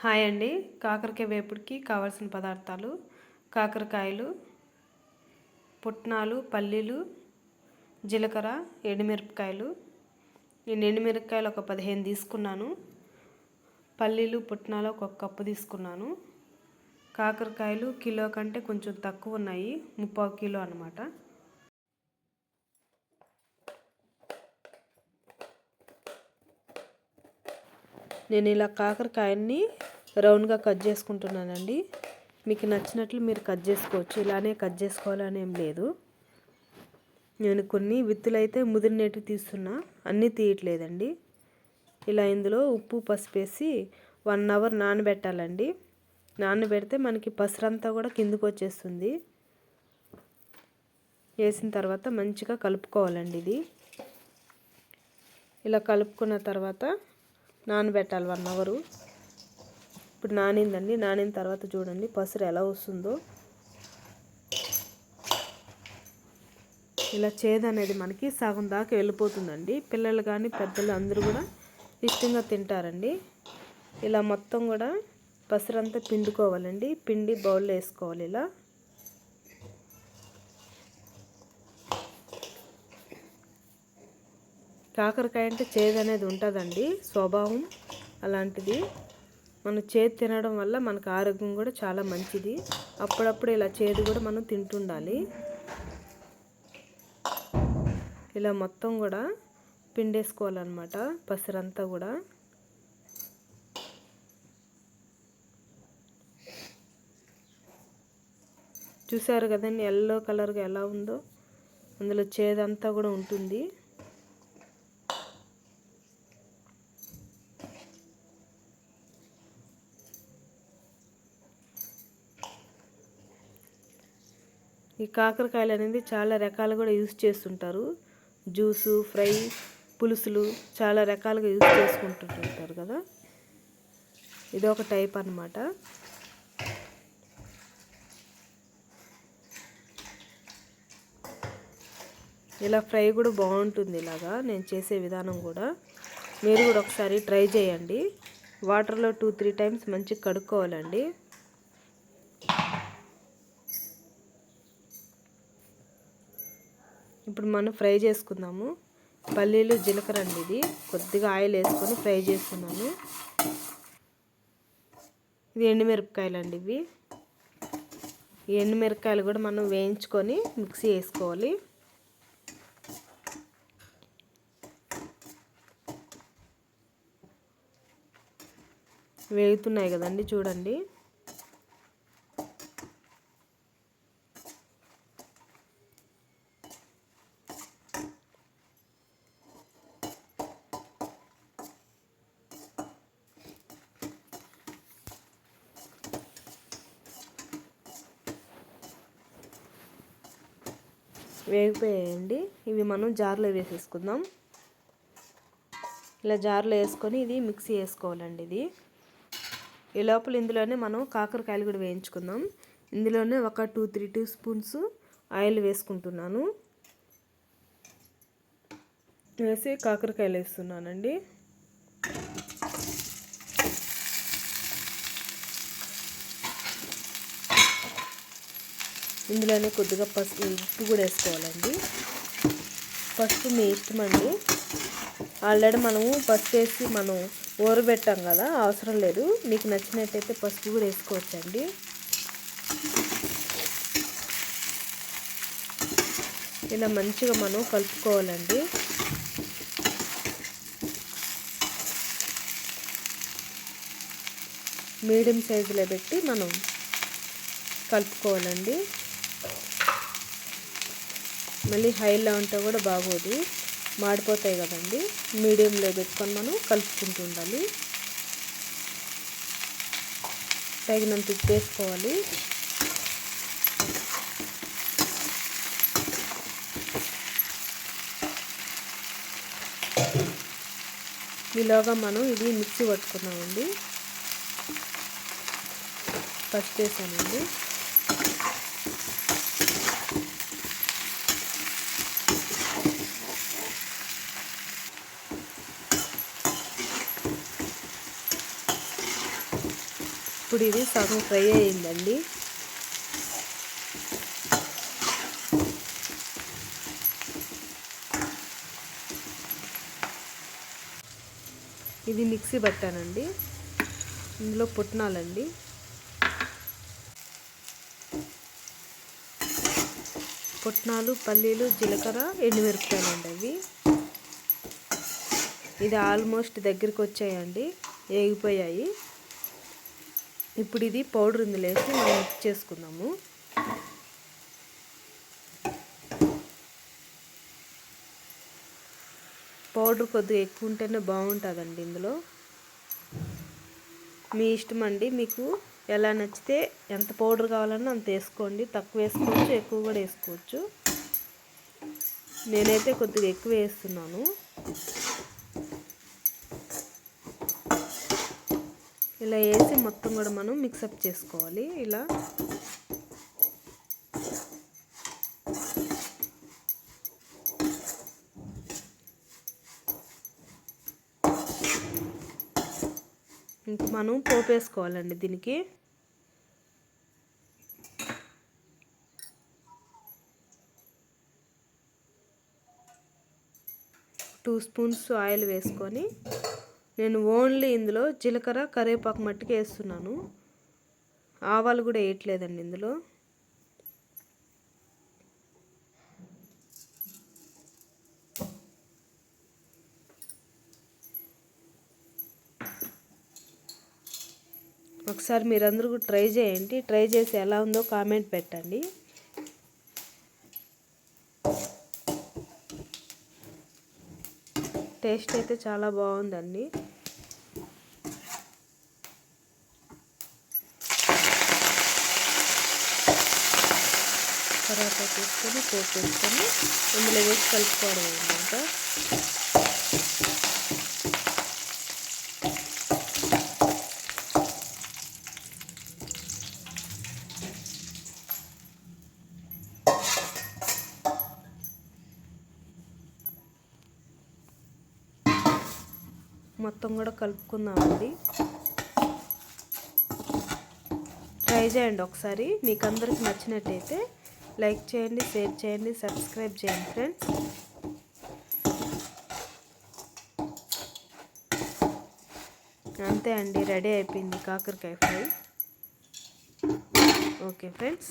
Hi అండి. కాకరకాయ వేపుడికి కావాల్సిన పదార్థాలు కాకరకాయలు పుట్నాలు పల్లీలు జీలకర్ర ఎండుమిరపకాయలు. నేను ఎండుమిరపకాయలు ఒక పదిహేను తీసుకున్నాను. పల్లీలు పుట్నాలు ఒక కప్పు తీసుకున్నాను. కాకరకాయలు కిలో కంటే కొంచెం తక్కువ ఉన్నాయి ముప్పావు కిలో అనమాట నేను ఇలా కాకరకాయని రౌండ్గా కట్ చేసుకుంటున్నానండి. మీకు నచ్చినట్లు మీరు కట్ చేసుకోవచ్చు. ఇలానే కట్ చేసుకోవాలని ఏం లేదు. నేను కొన్ని విత్తులు అయితే ముదిరినట్టు తీస్తున్నా. అన్నీ తీయట్లేదండి. ఇలా ఇందులో ఉప్పు పసుపు వేసి వన్ అవర్ నానబెట్టాలండి. నానబెడితే మనకి పసరంతా కూడా కిందకు వచ్చేస్తుంది. వేసిన తర్వాత మంచిగా కలుపుకోవాలండి ఇది. ఇలా కలుపుకున్న తర్వాత నానబెట్టాలి వన్ అవరు. ఇప్పుడు నానిందండి నానిన తర్వాత చూడండి పసురు ఎలా వస్తుందో. ఇలా చేదు అనేది మనకి సగం దాకా వెళ్ళిపోతుందండి. పిల్లలు కానీ పెద్దలు అందరూ కూడా ఇష్టంగా తింటారండి. ఇలా మొత్తం కూడా పసరంతా పిండుకోవాలండి. పిండి బౌల్లో వేసుకోవాలి ఇలా. కాకరకాయ అంటే చేదు అనేది ఉంటుందండి స్వభావం అలాంటిది. మనం చేదు తినడం వల్ల మనకు ఆరోగ్యం కూడా చాలా మంచిది. అప్పుడప్పుడు ఇలా చేదు కూడా మనం తింటుండాలి. ఇలా మొత్తం కూడా పిండేసుకోవాలన్నమాట పసరంతా కూడా. చూసారు కదండి ఎల్లో కలర్గా ఎలా ఉందో? అందులో చేదంతా కూడా ఉంటుంది. ఈ కాకరకాయలు అనేది చాలా రకాలు కూడా యూజ్ చేస్తుంటారు. జ్యూసు ఫ్రై పులుసులు చాలా రకాలుగా యూస్ చేసుకుంటుంటుంటారు కదా. ఇది ఒక టైప్ అనమాట ఇలా ఫ్రై కూడా బాగుంటుంది ఇలాగా నేను చేసే విధానం కూడా. మీరు కూడా ఒకసారి ట్రై చేయండి. వాటర్లో టూ త్రీ టైమ్స్ మంచిగా కడుక్కోవాలండి. ఇప్పుడు మనం ఫ్రై చేసుకుందాము. పల్లీలు జీలకర్ర అండి ఇది. కొద్దిగా ఆయిల్ వేసుకొని ఫ్రై చేసుకున్నాము. ఇది ఎండుమిరపకాయలు అండి ఇవి. ఈ ఎండుమిరపకాయలు కూడా మనం వేయించుకొని మిక్సీ వేసుకోవాలి. వేగుతున్నాయి కదండి చూడండి. వేగిపోయాయండి. ఇవి మనం జార్లో వేసేసుకుందాం. ఇలా జార్లో వేసుకొని ఇది మిక్సీ వేసుకోవాలండి ఇది. ఈ లోపల ఇందులోనే మనం కాకరకాయలు కూడా వేయించుకుందాం. ఇందులోనే ఒక two three two spoons oil వేసుకుంటున్నాను. వేసి కాకరకాయలు వేస్తున్నానండి. ఇందులోనే కొద్దిగా పసుపు ఉప్పు కూడా వేసుకోవాలండి. పసుపు మీ ఇష్టం అండి. ఆల్రెడీ మనము పసుపు వేసి మనం ఊరబెట్టాం కదా అవసరం లేదు. మీకు నచ్చినట్టయితే పసుపు కూడా వేసుకోవచ్చండి. ఇలా మంచిగా మనం కలుపుకోవాలండి. మీడియం సైజులో పెట్టి మనం కలుపుకోవాలండి. మళ్ళీ హైలో ఉంటే కూడా బాగోదు. మాడిపోతాయి కదండి. మీడియంలో పెట్టుకొని మనం కలుపుకుంటూ ఉండాలి. తగినంత ఉప్పు వేసుకోవాలి. ఈలోగా మనం ఇది మిక్సీ పట్టుకున్నామండి. ఫస్ట్ వేసానండి ఇప్పుడు ఇది సగం ఫ్రై అయిందండి. ఇది మిక్సీ పట్టానండి ఇందులో పుట్నాలండి. పుట్నాలు పల్లీలు జీలకర్ర ఎండుమిరపకాయలు అండి అవి. ఇది ఆల్మోస్ట్ దగ్గరికి వచ్చాయండి ఏగిపోయాయి. ఇప్పుడు ఇది పౌడర్ ఇందులో వేసి మనం మిక్స్ చేసుకుందాము. పౌడర్ కొద్దిగా ఎక్కువ ఉంటేనే బాగుంటుందండి ఇందులో. మీ ఇష్టం అండి. మీకు ఎలా నచ్చితే ఎంత పౌడర్ కావాలన్నా అంత వేసుకోండి. తక్కువ వేసుకోవచ్చు ఎక్కువ కూడా వేసుకోవచ్చు. నేనైతే కొద్దిగా ఎక్కువ వేస్తున్నాను. ఇలా వేసి మొత్తం కూడా మనం మిక్సప్ చేసుకోవాలి. ఇలా. ఇంక మనం పోపు వేసుకోవాలండి దీనికి. టూ స్పూన్స్ ఆయిల్ వేసుకొని నేను ఓన్లీ ఇందులో జీలకర్ర కరివేపాకు మట్టుకు వేస్తున్నాను. ఆవాలు కూడా వేయట్లేదండి ఇందులో. ఒకసారి మీరందరూ కూడా ట్రై చేయండి. ట్రై చేసి ఎలా ఉందో కామెంట్ పెట్టండి. టేస్ట్ అయితే చాలా బాగుందండి. తర్వాత తీసుకొని పోపు వేసుకొని ఇందులో వేసి కలుపుకోవడం ఇంకా మొత్తం కూడా కలుపుకుందామండి. ట్రై చేయండి ఒకసారి. మీకు అందరికి నచ్చినట్టయితే లైక్ చేయండి షేర్ చేయండి సబ్స్క్రైబ్ చేయండి ఫ్రెండ్స్. అంతే అండి రెడీ అయిపోయింది కాకరకాయ ఫ్రై. Okay friends.